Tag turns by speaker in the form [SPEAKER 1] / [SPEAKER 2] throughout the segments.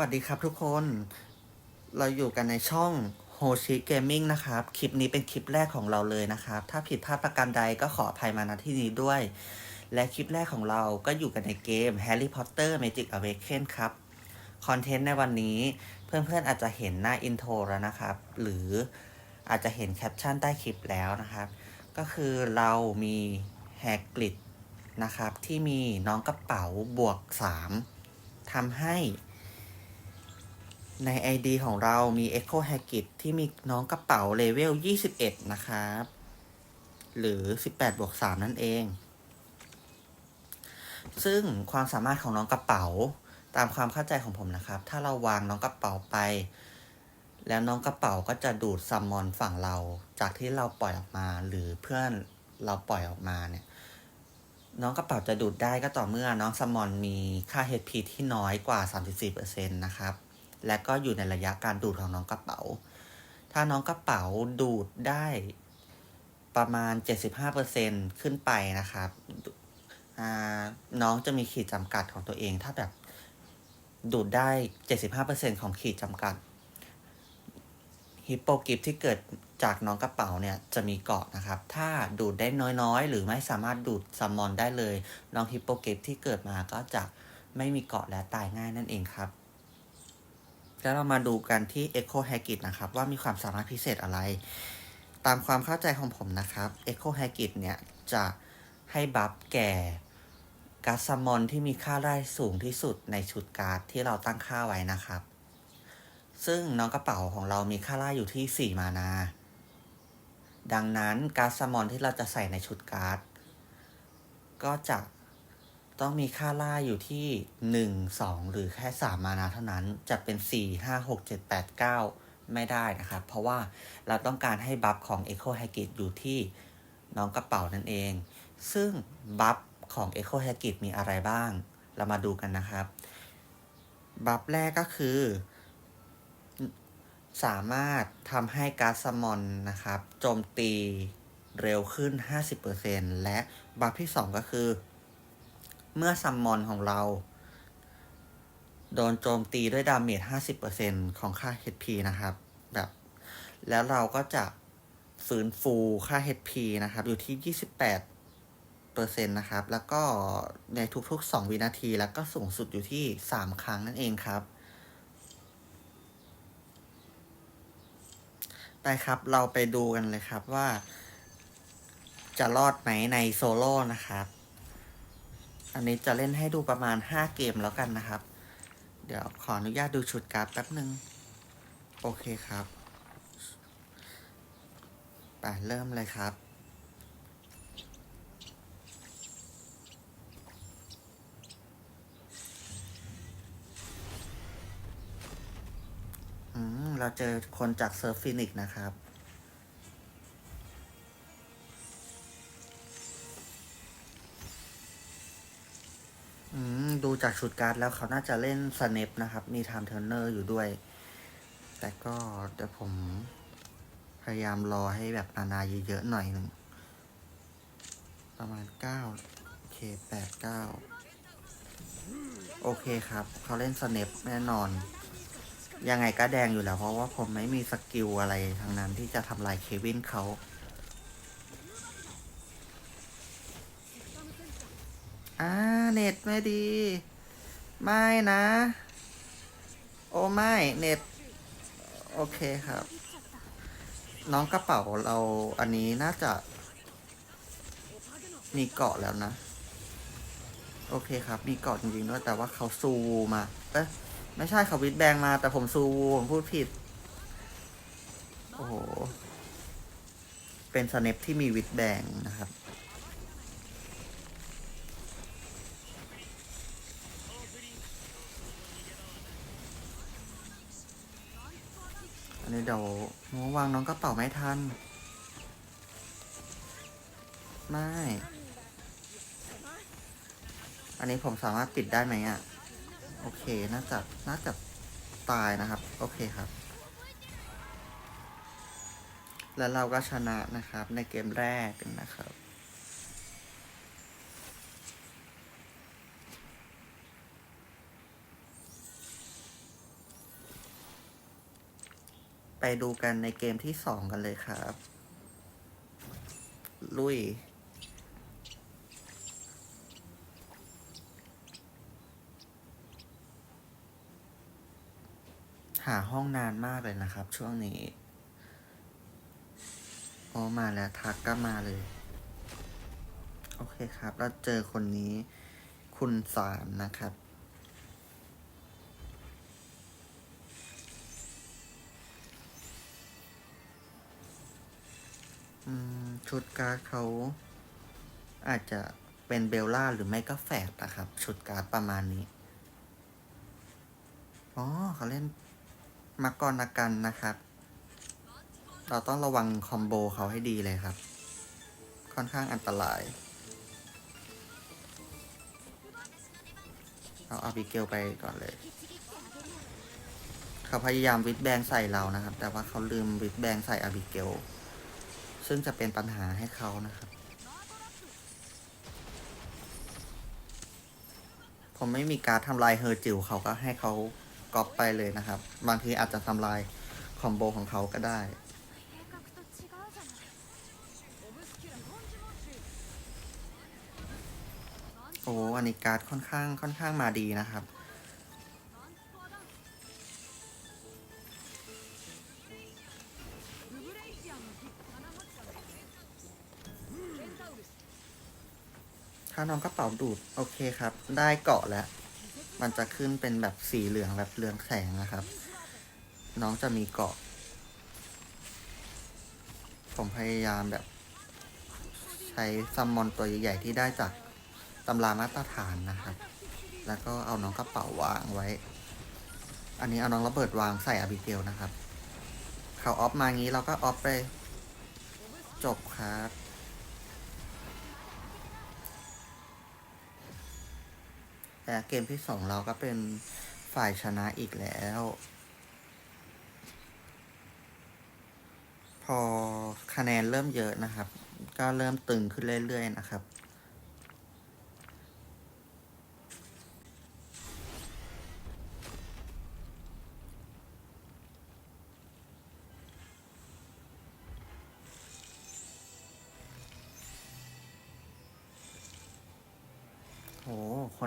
[SPEAKER 1] วัสดีครับทุกคน เราอยู่กันในช่อง h o s h i Gaming นะครับ คลิปนี้เป็นคลิปแรกของเราเลยนะครับ ถ้าผิดพลาดประการใดก็ขออภัยมาณที่นี้ด้วย และคลิปแรกของเราก็อยู่กันในเกม Harry Potter Magic Awaken ครับ คอนเทนต์ในวันนี้เพื่อนๆอาจจะเห็นหน้าอินโทรแล้วนะครับ หรืออาจจะเห็นแคปชั่นใต้คลิปแล้วนะครับ ก็คือเรามีแฮกริดนะครับ ที่มีน้องกระเป๋าบวก 3ทำให้ ใน ID ของเรามี Echo h a g i t ที่มีน้องกระเป๋าเลเวล 21 นะครับ หรือ 18บวก3นั่นเอง ซึ่งความสามารถของน้องกระเป๋าตามความเข้าใจของผมนะครับ ถ้าเราวางน้องกระเป๋าไป แล้วน้องกระเป๋าก็จะดูดซัมมอนฝั่งเรา จากที่เราปล่อยออกมา หรือเพื่อนเราปล่อยออกมาเนี่ย น้องกระเป๋าจะดูดได้ก็ต่อเมื่อน้องซัมมอนมีค่า HP ที่น้อยกว่า 34%นะครับ และก็อยู่ในระยะการดูดของน้องกระเป๋า ถ้าน้องกระเป๋าดูดได้ประมาณ 75%ขึ้นไปนะครับน้องจะมีขีดจำกัดของตัวเอง ถ้าแบบดูดได้ 75%ของขีดจำกัดฮิปโปกิฟที่เกิดจากน้องกระเป๋าเนี่ยจะมีเกาะนะครับ ถ้าดูดได้น้อยๆ หรือไม่สามารถดูดซัมมอนได้เลย น้องฮิปโปกิฟที่เกิดมาก็จะไม่มีเกาะและตายง่ายนั่นเองครับ แล้วเรามาดูกันที่ Echo h a g i t นะครับ ว่ามีความสามารถพิเศษอะไร ตามความเข้าใจของผมนะครับ Echo h a g i t เนี่ยจะให้บัฟแก่การ์ดซัมมอนที่มีค่าได้สูงที่สุดในชุดการ์ดที่เราตั้งค่าไว้นะครับ ซึ่งน้องกระเป๋าของเรามีค่าล่าอยู่ที่ 4 มานา ดังนั้นการ์ดซัมมอนที่เราจะใส่ในชุดการ์ดก็จะ ต้องมีค่าล่าอยู่ที่ 1 2 หรือแค่ 3 มานาเท่านั้น จะเป็น 4 5 6 7 8 9 ไม่ได้นะครับ เพราะว่าเราต้องการให้บัฟของ Echo h a g i t อยู่ที่น้องกระเป๋านั่นเอง ซึ่งบัฟของ Echo h a g i t มีอะไรบ้าง เรามาดูกันนะครับ บัฟแรกก็คือ สามารถทำให้การ์ดซัมมอนนะครับ โจมตีเร็วขึ้น 50%และบัฟที่ 2 ก็คือ เมื่อซัมมอนของเรา โดนโจมตีด้วยดาเมจ 50%ของค่า HP นะครับ แบบ แล้วเราก็จะฟื้นฟูค่า HP นะครับ อยู่ที่ 28เปอร์เซ็นต์นะครับ แล้วก็ในทุกๆ 2 วินาที แล้วก็สูงสุดอยู่ที่ 3 ครั้งนั่นเองครับ ไปครับเราไปดูกันเลยครับว่าจะรอดไหมในโซโล่นะครับ อันนี้จะเล่นให้ดูประมาณ 5 เกมแล้วกันนะครับ เดี๋ยวขออนุญาตดูชุดการ์ดแป๊บหนึ่งโอเคครับ ไปเริ่มเลยครับ อืม เราเจอคนจากเซิร์ฟฟินิกนะครับ จากชุดการ์ดแล้วเขาน่าจะเล่นสเนปนะครับ มีไทม์เทอร์เนอร์อยู่ด้วย แต่ก็เดี๋ยวผมพยายามรอให้แบบนานาเยอะๆหน่อยหนึ่ง ประมาณเก้าโอเคแปดเก้าโอเคครับ เขาเล่นสเนปแน่นอน ยังไงก็แดงอยู่แล้ว เพราะว่าผมไม่มีสกิลอะไรทางนั้นที่จะทำลายเควินเขา อ่าเน็ตไม่ดี ไม่นะ โอ้ไม่เน็ต โอเคครับ น้องกระเป๋าเราอันนี้น่าจะมีเกาะแล้วนะ โอเคครับ มีเกาะจริงๆด้วย แต่ว่าเขาซูวูมา เอ๊ะไม่ใช่เขาวิดแบงมา แต่ผมซูวูผมพูดผิด โอ้โห เป็นสเนปที่มีวิดแบงนะครับี้เดี๋ยวมัววางน้องกระเป๋าไม่ทัน ไม่ อันนี้ผมสามารถปิดได้ไหมอะ โอเค น่าจะ น่าจะตายนะครับ โอเคครับ และเราก็ชนะนะครับ ในเกมแรกนะครับ ดูกันในเกมที่สองกันเลยครับ ลุยหาห้องนานมากเลยนะครับ ช่วงนี้โอ้มาแล้วทักก็มาเลย โอเคครับ เราเจอคนนี้ คุณสามนะครับ ชุดการ์ดเขาอาจจะเป็นเบลล่าหรือไม่ก็แฝดนะครับ ชุดการ์ดประมาณนี้ อ๋อเขาเล่นมักกรนกันนะครับ เราต้องระวังคอมโบเขาให้ดีเลยครับ ค่อนข้างอันตราย เอาอาบิเกลไปก่อนเลย เขาพยายามวิดแบงใส่เรานะครับ แต่ว่าเขาลืมวิดแบงใส่อาบิเกล ซึ่งจะเป็นปัญหาให้เขานะครับ ผมไม่มีการทำลายเฮอร์จิวเขาก็ให้เขาก๊อปไปเลยนะครับ บางทีอาจจะทำลายคอมโบของเขาก็ได้โอ้อันนี้การ์ดค่อนข้างค่อนข้างมาดีนะครับ ถ้าน้องกระเป๋าดูดโอเคครับ ได้เกาะแล้ว มันจะขึ้นเป็นแบบสีเหลืองแบบเรืองแสงนะครับ น้องจะมีเกาะ ผมพยายามแบบ ใช้ซัมมอนตัวใหญ่ๆที่ได้จากตำรามาตรฐานนะครับ แล้วก็เอาน้องกระเป๋าวางไว้ อันนี้เอาน้องระเบิดวางใส่อาบิเกลนะครับ เขาออฟมางี้เราก็ออฟไป จบครับ แต่เกมที่สองเราก็เป็นฝ่ายชนะอีกแล้ว พอคะแนนเริ่มเยอะนะครับ ก็เริ่มตึงขึ้นเรื่อยๆนะครับ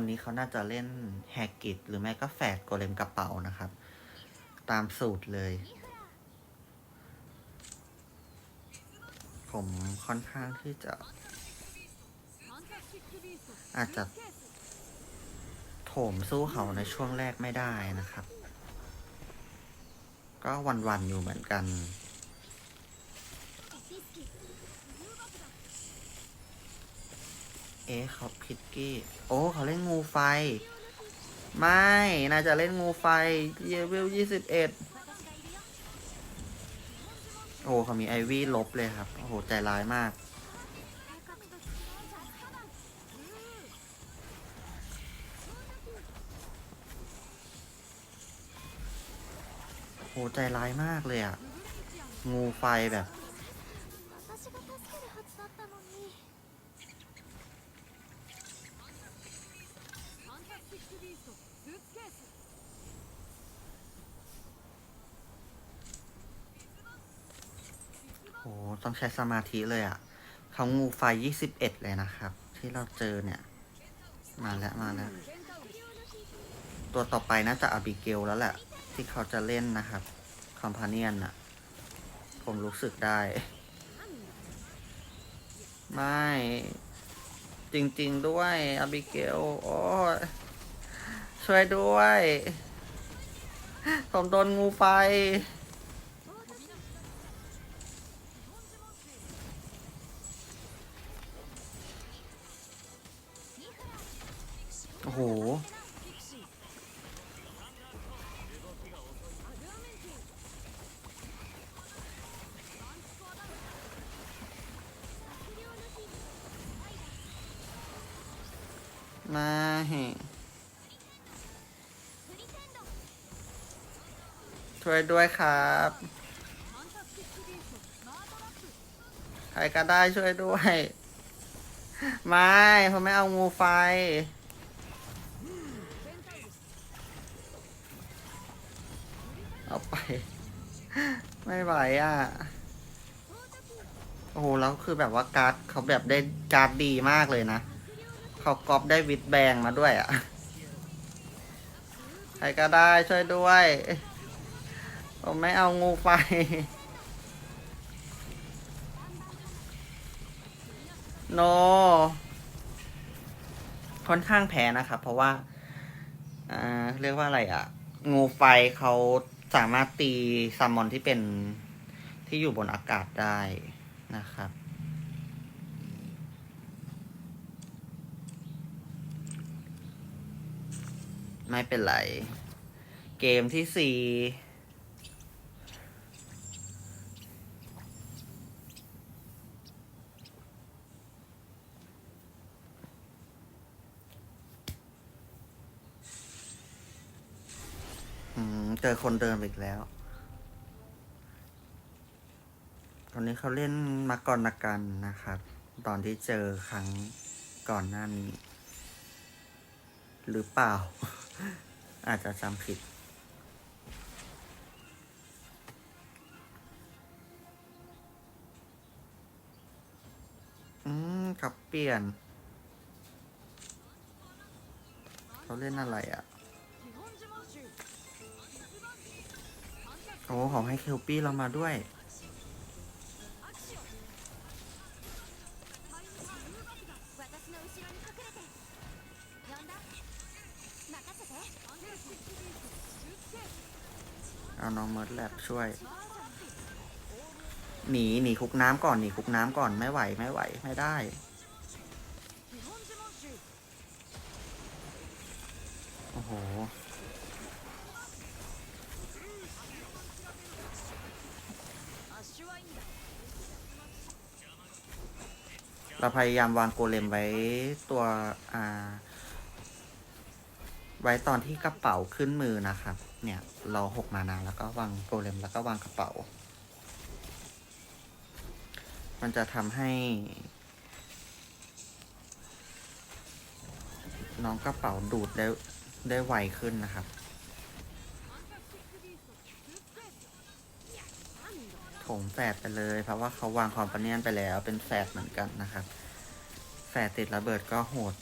[SPEAKER 1] คนนี้เขาน่าจะเล่นแฮกกิตหรือไม่ก็แฝดโกเลมกระเป๋านะครับ ตามสูตรเลย ผมค่อนข้างที่จะ อาจจะโถมสู้เขาในช่วงแรกไม่ได้นะครับ ก็วันๆอยู่เหมือนกัน เอ๊ะเขาพิดกี้ โอ้เขาเล่นงูไฟ ไม่น่าจะเล่นงูไฟเลเวลยี่สิบเอ็ดโอ้เขามีไอวี่ลบเลยครับ โอ้โห ใจร้ายมาก โอ้โหใจร้ายมากเลยอะงูไฟแบบ ใช้สมาธิเลยอะ่ะเขางูไฟยี่สิบเอ็ดเลยนะครับ ที่เราเจอเนี่ย มาแล้วมาแล้ว ตัวต่อไปน่าจะอาบิเกลแล้วแหละ ที่เขาจะเล่นนะครับ คอมพาเนียนอะผมรู้สึกได้ ไม่ จริง ๆ ด้วยอาบิเกล โอ้ช่วยด้วย ผมโดนงูไฟ หมาช่วยด้วยครับ ใครก็ได้ช่วยด้วย ไม่ ผมไม่เอางูไฟ เอา ไม่ไหวอะ โอ้โห แล้วคือแบบว่าการ์ดเขาแบบได้การ์ดดีมากเลยนะ เขาก๊อปได้วิดแบงมาด้วยอะ ใครก็ได้ช่วยด้วย ผมไม่เอางูไฟโน ค่อนข้างแพ้นะครับ เพราะว่า อ่า เรียกว่าอะไรอะ งูไฟเขา สามารถตีซัมมอนที่เป็นที่อยู่บนอากาศได้นะครับ ไม่เป็นไร เกมที่สี่อืม เจอคนเดิมอีกแล้ว ตอนนี้เขาเล่นมากรณกันนะครับ ตอนที่เจอครั้งก่อนหน้านี้ หรือเปล่า อาจจะจำผิดอืมกับเปลี่ยน เขาเล่นอะไรอะ โอ้ของให้เคลปี้เรามาด้วย เอาน้องเมิร์ดแลบช่วย หนีหนีคุกน้ำก่อนหนีคุกน้ำก่อนไม่ไหวไม่ไหวไม่ได้ เราพยายามวางโกเลมไว้ตัวอ่าไว้ตอนที่กระเป๋าขึ้นมือนะครับ เนี่ยเราหกมานานแล้วก็วางโกเลมแล้วก็วางกระเป๋า มันจะทำให้ น้องกระเป๋าดูดได้ได้ไวขึ้นนะครับ โถงแฝดไปเลย เพราะว่าเขาวางความประเนียนไปแล้ว เป็นแฝดเหมือนกันนะครับ แฝดติดระเบิดก็โหด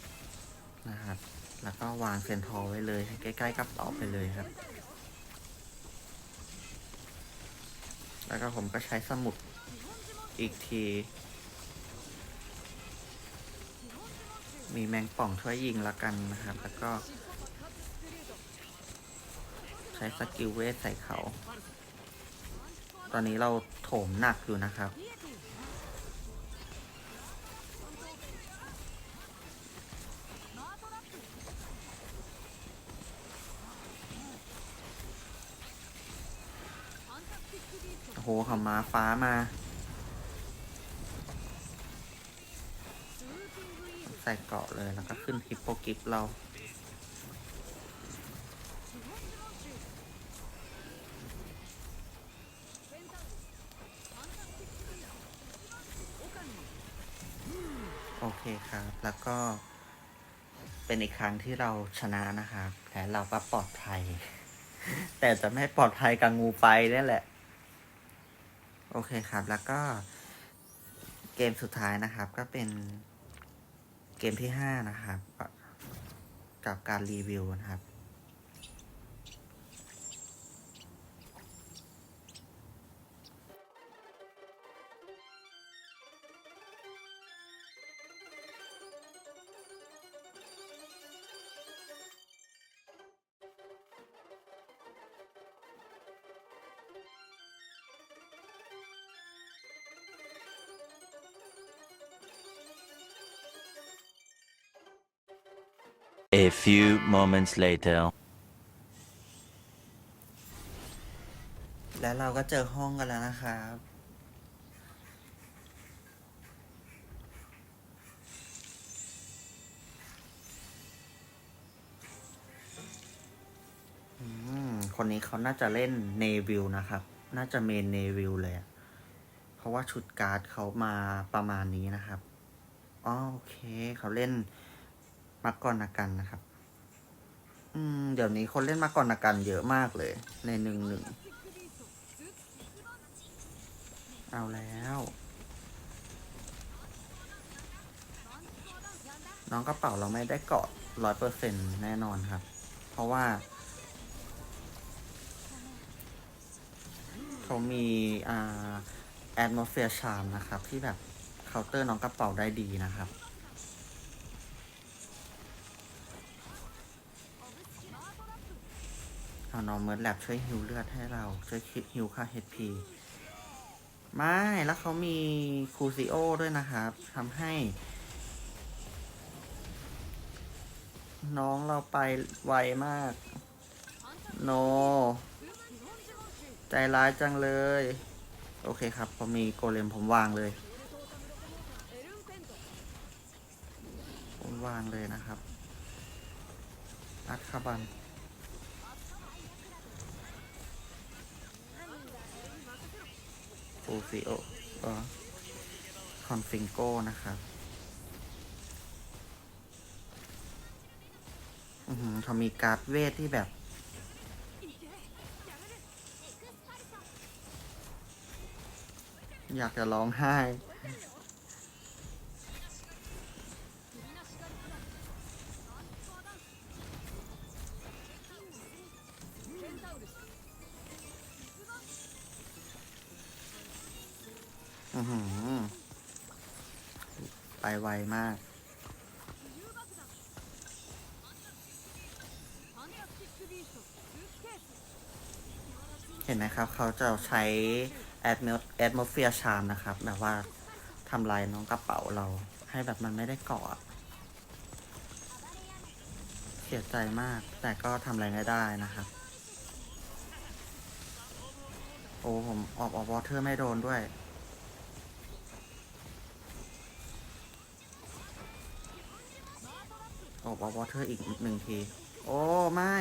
[SPEAKER 1] นะครับ แล้วก็วางเซนทอลไว้เลยใกล้ๆกับเป๋าไปเลยครับ แล้วก็ผมก็ใช้สมุดอีกที มีแมงป่องช่วยยิงละกันนะครับ แล้วก็ ใช้สกิลเวทใส่เขา ตอนนี้เราโถมหนักอยู่นะครับ โอ้โหเขามาฟ้ามา ใส่เกาะเลยแล้วก็ขึ้นฮิปโปกิฟเรา ครับ แล้วก็เป็นอีกครั้งที่เราชนะนะครับและเราก็ปลอดภัย แต่จะไม่ปลอดภัยกับงูไปนี่แหละ โอเคครับ แล้วก็เกมสุดท้ายนะครับ ก็เป็นเกมที่ห้านะครับ กับการรีวิวนะครับ
[SPEAKER 2] A few moments later.
[SPEAKER 1] และเราก็เจอห้องกันแล้วนะครับ คนนี้เขาน่าจะเล่นเนวิลนะครับ น่าจะเมนเนวิลเลย เพราะว่าชุดการ์ดเขามาประมาณนี้นะครับ อ๋อโอเค เขาเล่น มักกรนากันนะครับ อืม เดี๋ยวนี้คนเล่นมักกรนากันเยอะมากเลย ในหนึ่งหนึ่ง เอาแล้ว น้องกระเป๋าเราไม่ได้เกาะร้อยเปอร์เซ็นแน่นอนครับ เพราะว่าเขามีอ่า atmosphere charm นะครับ ที่แบบเคาน์เตอร์น้องกระเป๋าได้ดีนะครับ เอาน้องเมิร์ดแลบช่วยฮิวเลือดให้เรา ช่วยคิดฮิวค่า HP ไม่ แล้วเขามีคูซิโอด้วยนะครับทำให้ น้องเราไปไวมาก โน ใจร้ายจังเลย โอเคครับ พอมีโกเลมผมวางเลย ผมวางเลยนะครับ อัดคาบัน ฟูซิโอเออคอนฟิงโก้นะครับอือหือเขามีการ์ดเวทที่แบบ อยากจะร้องไห้ ไปไวมาก เห็นนะครับ เขาจะใช้ atmosphere charm นะครับ แบบว่าทำลายน้องกระเป๋าเรา ให้แบบมันไม่ได้เกาะเสียใจมาก แต่ก็ทำอะไรไม่ได้นะครับ โอ้ผมออกออกวอเทอร์ไม่โดนด้วย ออกวอเทอร์อีกหนึ่งที โอ้ ไม่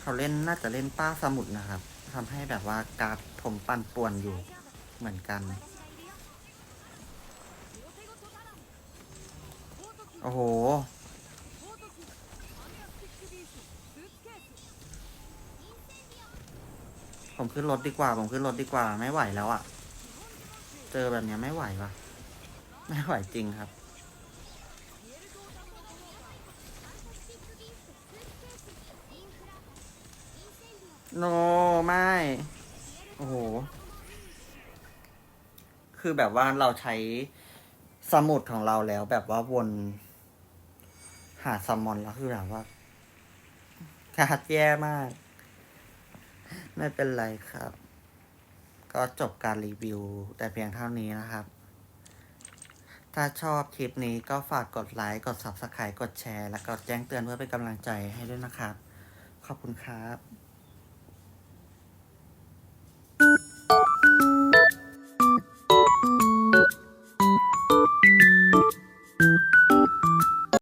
[SPEAKER 1] เขาเล่นน่าจะเล่นป้าสมุทรนะครับ ทำให้แบบว่าการ์ดผมปั่นป่วนอยู่เหมือนกัน โอ้โห ผมขึ้นรถดีกว่า ผมขึ้นรถดีกว่า ไม่ไหวแล้วอะ่ะ เจอแบบนี้ไม่ไหววะไม่ไหวจริงครับโน ไม่ โอ้โห คือแบบว่าเราใช้สมุดของเราแล้ว แบบว่าวน หาซัมมอนแล้วคือแบบว่าการดแย่มาก ไม่เป็นไรครับ ก็จบการรีวิว แต่เพียงเท่านี้นะครับ ถ้าชอบคลิปนี้ก็ฝากกดไลค์ กด Subscribe กดแชร์ และกดแจ้งเตือนเพื่อเป็นกำลังใจให้ด้วยนะครับ ขอบคุณครับ